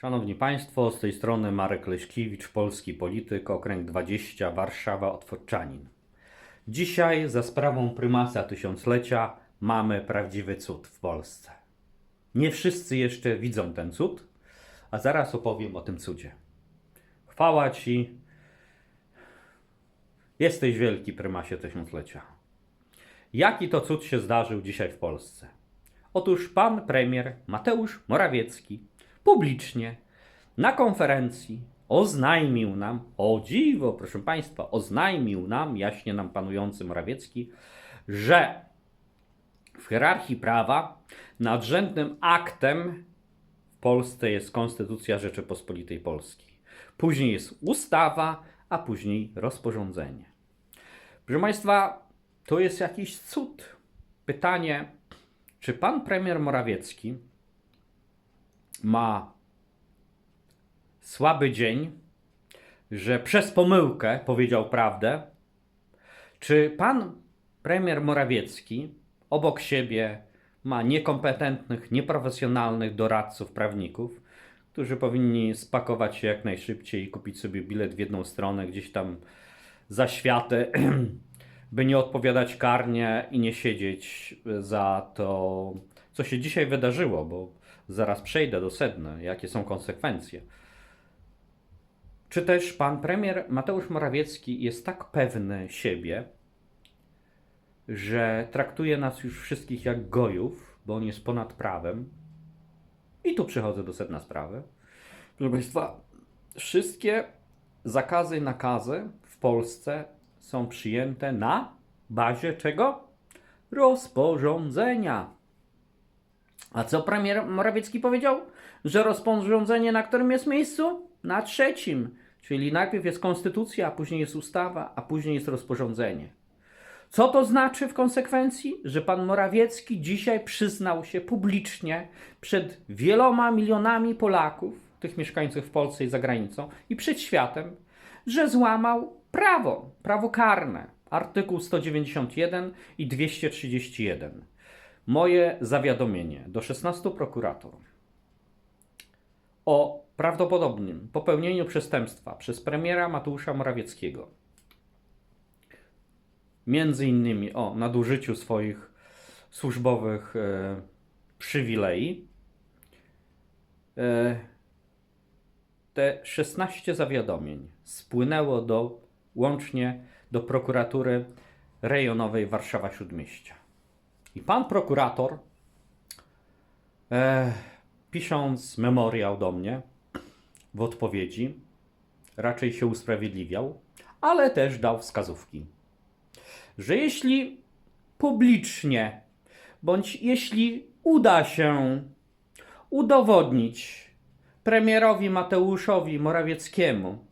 Szanowni Państwo, z tej strony Marek Leśkiewicz, polski polityk, okręg 20, Warszawa, Otwoczanin. Dzisiaj za sprawą prymasa tysiąclecia mamy prawdziwy cud w Polsce. Nie wszyscy jeszcze widzą ten cud, a zaraz opowiem o tym cudzie. Chwała Ci, jesteś wielki prymasie tysiąclecia. Jaki to cud się zdarzył dzisiaj w Polsce? Otóż pan premier Mateusz Morawiecki publicznie na konferencji oznajmił nam, o dziwo, proszę państwa, oznajmił nam, jaśnie nam panujący Morawiecki, że w hierarchii prawa nadrzędnym aktem w Polsce jest Konstytucja Rzeczypospolitej Polskiej. Później jest ustawa, a później rozporządzenie. Proszę Państwa, to jest jakiś cud. Pytanie, czy pan premier Morawiecki ma słaby dzień, że przez pomyłkę powiedział prawdę? Czy pan premier Morawiecki obok siebie ma niekompetentnych, nieprofesjonalnych doradców, prawników, którzy powinni spakować się jak najszybciej i kupić sobie bilet w jedną stronę, gdzieś tam za światę, by nie odpowiadać karnie i nie siedzieć za to, co się dzisiaj wydarzyło, bo zaraz przejdę do sedna, jakie są konsekwencje. Czy też pan premier Mateusz Morawiecki jest tak pewny siebie, że traktuje nas już wszystkich jak gojów, bo on jest ponad prawem? I tu przychodzę do sedna sprawy. Proszę Państwa, wszystkie zakazy i nakazy w Polsce są przyjęte na bazie czego? Rozporządzenia. A co premier Morawiecki powiedział? Że rozporządzenie na którym jest miejscu? Na trzecim. Czyli najpierw jest konstytucja, a później jest ustawa, a później jest rozporządzenie. Co to znaczy w konsekwencji? Że pan Morawiecki dzisiaj przyznał się publicznie przed wieloma milionami Polaków, tych mieszkańców w Polsce i za granicą, i przed światem, że złamał prawo, prawo karne, artykuł 191 i 231. Moje zawiadomienie do 16 prokuratorów o prawdopodobnym popełnieniu przestępstwa przez premiera Mateusza Morawieckiego między innymi o nadużyciu swoich służbowych e, przywilei. E, te 16 zawiadomień spłynęło do, łącznie do prokuratury rejonowej Warszawa Śródmieścia. I pan prokurator, e, pisząc memoriał do mnie w odpowiedzi, raczej się usprawiedliwiał, ale też dał wskazówki że jeśli publicznie, bądź jeśli uda się udowodnić premierowi Mateuszowi Morawieckiemu,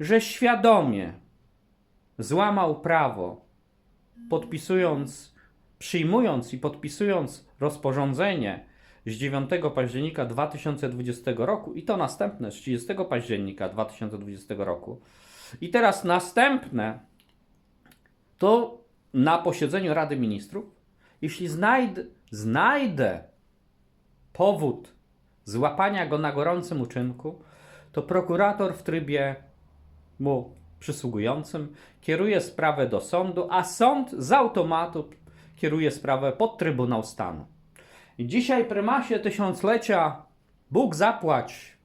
że świadomie złamał prawo, podpisując, przyjmując i podpisując rozporządzenie z 9 października 2020 roku i to następne z 30 października 2020 roku. I teraz następne to na posiedzeniu Rady Ministrów, jeśli znajdę, znajdę powód złapania go na gorącym uczynku, to prokurator w trybie mu przysługującym kieruje sprawę do sądu, a sąd z automatu kieruje sprawę pod Trybunał Stanu. I dzisiaj, prymasie tysiąclecia, Bóg zapłać,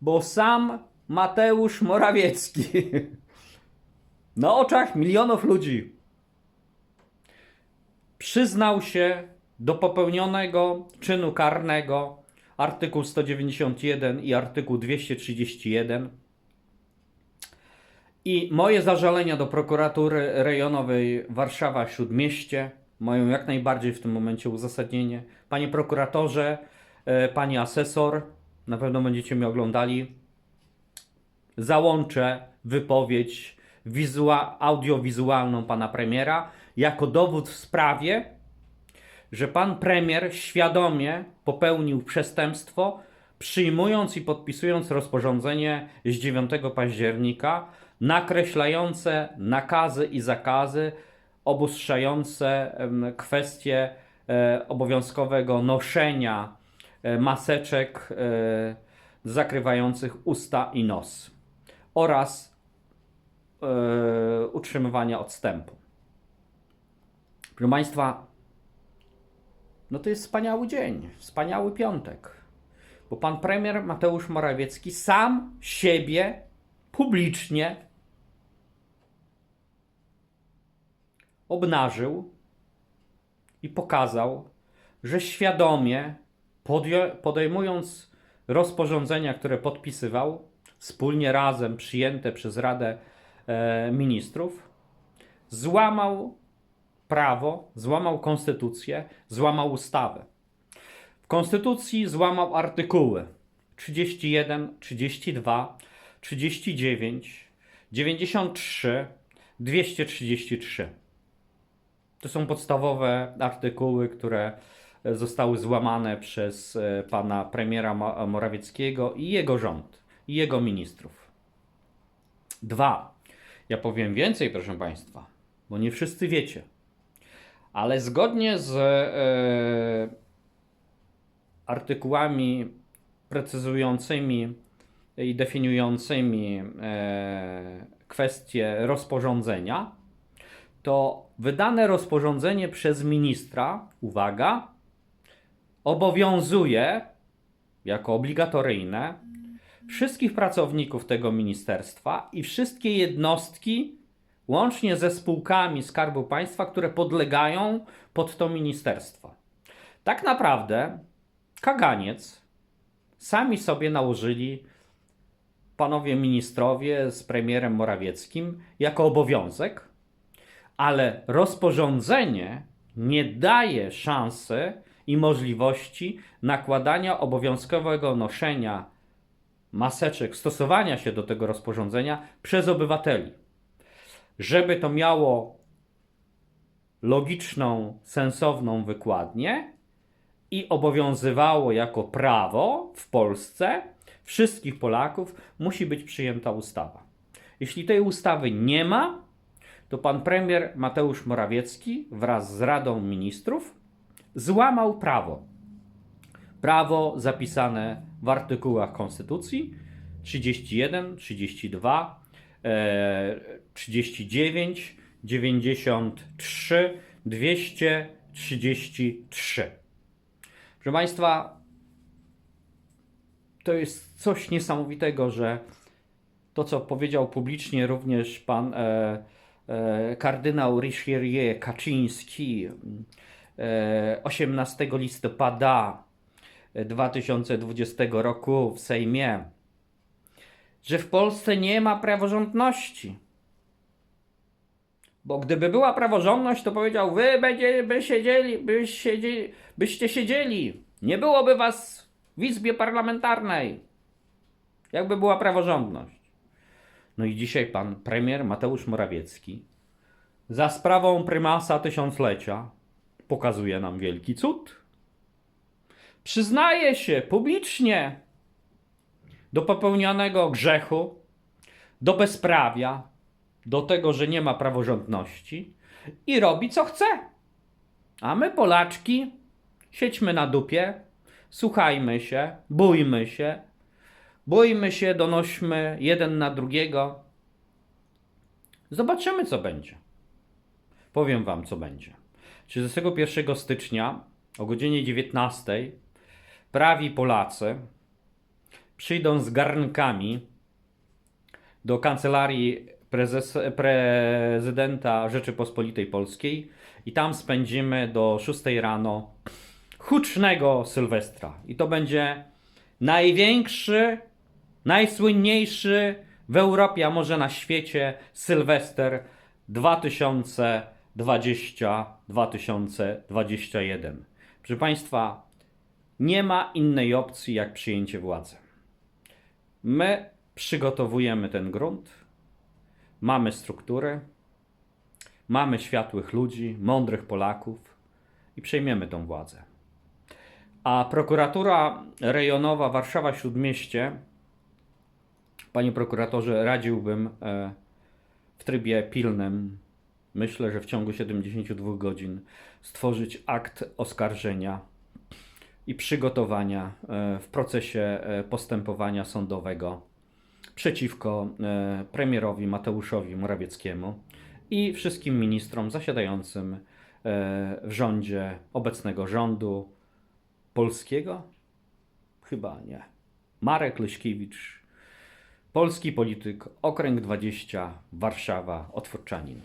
bo sam Mateusz Morawiecki na oczach milionów ludzi przyznał się do popełnionego czynu karnego artykuł 191 i artykuł 231 i moje zażalenia do prokuratury rejonowej Warszawa Śródmieście mają jak najbardziej w tym momencie uzasadnienie. Panie prokuratorze, e, pani asesor, na pewno będziecie mnie oglądali. Załączę wypowiedź wizua- audiowizualną pana premiera jako dowód w sprawie, że pan premier świadomie popełnił przestępstwo, przyjmując i podpisując rozporządzenie z 9 października nakreślające nakazy i zakazy, obustrzające kwestie e, obowiązkowego noszenia e, maseczek e, zakrywających usta i nos oraz utrzymywania odstępu. Proszę Państwa, no to jest wspaniały dzień, wspaniały piątek, bo pan premier Mateusz Morawiecki sam siebie publicznie obnażył i pokazał, że świadomie podejmując rozporządzenia, które podpisywał, wspólnie razem przyjęte przez Radę e, Ministrów, złamał prawo, złamał konstytucję, złamał ustawę. W konstytucji złamał artykuły 31, 32, 39, 93, 233. To są podstawowe artykuły, które e, zostały złamane przez e, pana premiera Mo- Morawieckiego i jego rząd, i jego ministrów. Dwa. Ja powiem więcej, proszę Państwa, bo nie wszyscy wiecie. Ale zgodnie z e, artykułami precyzującymi i definiującymi e, kwestie rozporządzenia, to wydane rozporządzenie przez ministra, uwaga, obowiązuje jako obligatoryjne wszystkich pracowników tego ministerstwa i wszystkie jednostki, łącznie ze spółkami Skarbu Państwa, które podlegają pod to ministerstwo. Tak naprawdę kaganiec sami sobie nałożyli panowie ministrowie z premierem Morawieckim jako obowiązek, ale rozporządzenie nie daje szansy i możliwości nakładania obowiązkowego noszenia maseczek, stosowania się do tego rozporządzenia przez obywateli. Żeby to miało logiczną, sensowną wykładnię i obowiązywało jako prawo w Polsce wszystkich Polaków, musi być przyjęta ustawa. Jeśli tej ustawy nie ma, to pan premier Mateusz Morawiecki wraz z Radą Ministrów złamał prawo. Prawo zapisane w artykułach Konstytucji 31, 32, e, 39, 93, 233. Proszę Państwa, to jest coś niesamowitego, że to, co powiedział publicznie również pan e, kardynał Richelieu Kaczyński e, 18 listopada 2020 roku w Sejmie, że w Polsce nie ma praworządności. Bo gdyby była praworządność, to powiedział, wy będzie, by siedzieli, by siedzieli, byście siedzieli. Nie byłoby was w Izbie Parlamentarnej. Jakby była praworządność. No i dzisiaj pan premier Mateusz Morawiecki za sprawą prymasa tysiąclecia pokazuje nam wielki cud. Przyznaje się publicznie do popełnionego grzechu, do bezprawia, do tego, że nie ma praworządności i robi co chce. A my, Polaczki, siedźmy na dupie, słuchajmy się, bójmy się, bójmy się, donośmy jeden na drugiego. Zobaczymy, co będzie. Powiem Wam, co będzie. 31 stycznia o godzinie 19 prawi Polacy przyjdą z garnkami do kancelarii prezes, prezydenta Rzeczypospolitej Polskiej i tam spędzimy do 6 rano hucznego Sylwestra. I to będzie największy, najsłynniejszy w Europie, a może na świecie Sylwester 2020-2021. Proszę Państwa, nie ma innej opcji jak przyjęcie władzy. My przygotowujemy ten grunt, mamy strukturę, mamy światłych ludzi, mądrych Polaków i przejmiemy tą władzę. A prokuratura rejonowa Warszawa Śródmieście, panie prokuratorze, radziłbym e, w trybie pilnym, myślę, że w ciągu 72 godzin stworzyć akt oskarżenia i przygotowania e, w procesie e, postępowania sądowego przeciwko premierowi Mateuszowi Morawieckiemu i wszystkim ministrom zasiadającym w rządzie obecnego rządu polskiego? Chyba nie. Marek Leśkiewicz, polski polityk, okręg 20, Warszawa, Otwórczanin.